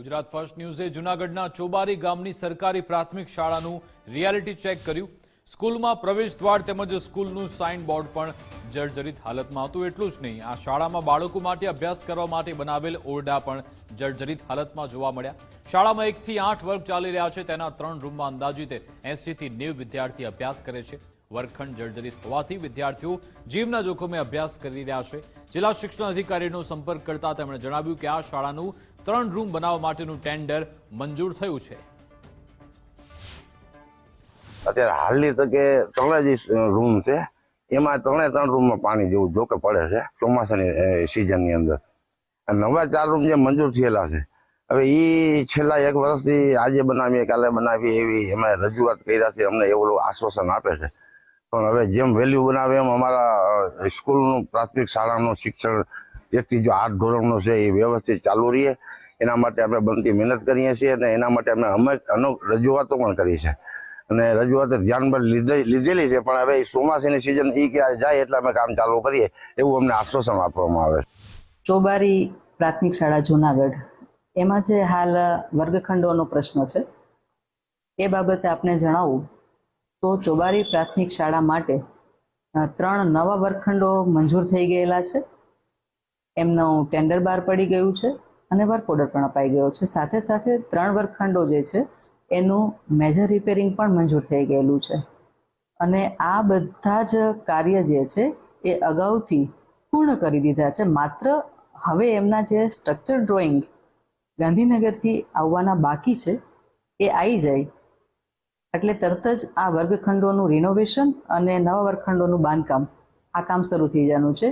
Gujarat first ન્યૂઝે જૂનાગઢના ચોબારી ગામની સરકારી પ્રાથમિક શાળાનું રિયાલિટી ચેક કર્યું. સ્કૂલમાં પ્રવેશ દ્વાર તેમજ સ્કૂલનું સાઇન બોર્ડ પણ જર્જરિત હાલતમાં હતું. એટલું જ નહીં, આ શાળામાં બાળકો માટે અભ્યાસ કરવા માટે બનાવેલ ઓરડા પણ જર્જરિત હાલતમાં જોવા મળ્યા. શાળામાં એકથી આઠ વર્ગ ચાલી રહ્યા છે, તેના ત્રણ રૂમમાં અંદાજિત એંસીથી નેવ વિદ્યાર્થી અભ્યાસ કરે છે. વર્ગખંડ જર્જરિત હોવાથી વિદ્યાર્થીઓ જીવના જોખમે અભ્યાસ કરી રહ્યા છે. જિલ્લા શિક્ષણ અધિકારીનો સંપર્ક કરતા તેમણે જણાવ્યું કે આ શાળાનું ત્રણ રૂમ બનાવવા માટેનું ટેન્ડર મંજૂર થયું છે. અત્યારે હાલની તકે ત્રણે જે રૂમ છે. એમાં ત્રણે ત્રણ રૂમમાં પાણી જેવું જોકે પડે છે ચોમાસાની સિઝનની અંદર. નવા ચાર રૂમ જે મંજૂર થયેલા છે. હવે એ છેલ્લા એક વર્ષથી આજે બનાવીએ, કાલે બનાવીએ એવી અમે રજૂઆત કર્યા છે. અમને એવું આશ્વાસન આપે છે. પણ હવે જેમ વેલ્યુ બનાવે એમ અમારા સ્કૂલનું પ્રાથમિક શાળાનું શિક્ષણ એકથી જો આઠ ધોરણનું છે એ વ્યવસ્થિત ચાલુ રહીએ એના માટે આપણે બનતી મહેનત કરીએ છીએ અને એના માટે અમે અમે અનુ, રજૂઆતો પણ કરી છે. અને રજૂઆતો ધ્યાનમાં લીધે, લીધેલી છે, પણ હવે ચોમાસીની સિઝન એ ક્યાં જાય એટલે અમે કામ ચાલુ કરીએ, એવું અમને આશ્વાસન આપવામાં આવે ચોબારી પ્રાથમિક શાળા જુનાગઢ. એમાં જે હાલ વર્ગખંડોનો પ્રશ્ન છે, એ બાબતે આપને જણાવું. તો ચોબારી પ્રાથમિક શાળા માટે ત્રણ નવા વર્ગખંડો મંજૂર થઈ ગયેલા છે. એમનું ટેન્ડર બહાર પડી ગયું છે અને વર્ક ઓર્ડર પણ અપાઈ ગયો છે. સાથે સાથે ત્રણ વર્ગખંડો જે છે, એનું મેજર રિપેરિંગ પણ મંજૂર થઈ ગયેલું છે. અને આ બધા જ કાર્ય જે છે, એ અગાઉથી પૂર્ણ કરી દીધા છે. માત્ર હવે એમના જે સ્ટ્રક્ચર ડ્રોઈંગ ગાંધીનગરથી આવવાના બાકી છે, એ આવી જાય એટલે તરત જ આ વર્ગખંડોનું રિનોવેશન અને નવા વર્ગખંડોનું બાંધકામ આ કામ શરૂ થઈ જવાનું છે.